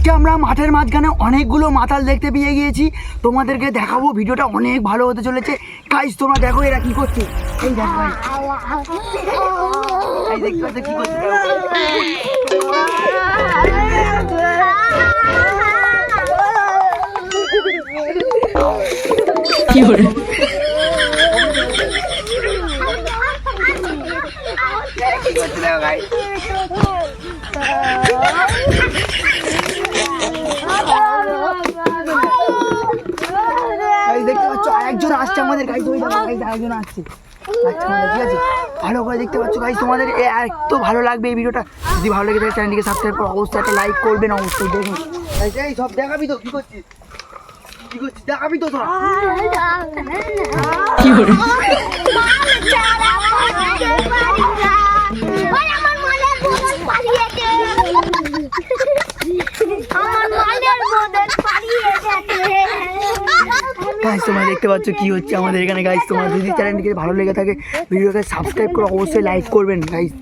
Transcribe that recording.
আজকে আমরা মাঠের মাঝখানে অনেকগুলো মাতাল দেখতে পেয়ে গিয়েছি তোমাদেরকে দেখাবো ভিডিওটা অনেক ভালো হতে চলেছে গাইস তোমরা দেখো এরা কি করছে এই দেখো। এই দেখতে কি করছে দেখো। কি করছে দেখো guys। গাইস দেখতে পাচ্ছ আরেকজন আসছে আমাদের গাইস ওই দেখো গাইস আরেকজন আসছে। আচ্ছা ঠিক আছে? ভালো করে দেখতে পাচ্ছ গাইস তোমাদের এ এত ভালো লাগবে এই ভিডিওটা। যদি ভালো লাগে তাহলে চ্যানেলটিকে সাবস্ক্রাইব করো অবশ্যই একটা লাইক করবেন অবশ্যই দেখুন এই সব দেখাবি তো কি করছিস? কি করছিস? দেখাবি তো তোরা গাইস তোমরা দেখতে পাচ্ছ কি হচ্ছে আমাদের এখানে। গাইস তোমার যদি চ্যানেলটিকে ভালো লেগে থাকে ভিডিওকে সাবস্ক্রাইব করে, অবশ্যই লাইক করবেন। গাইস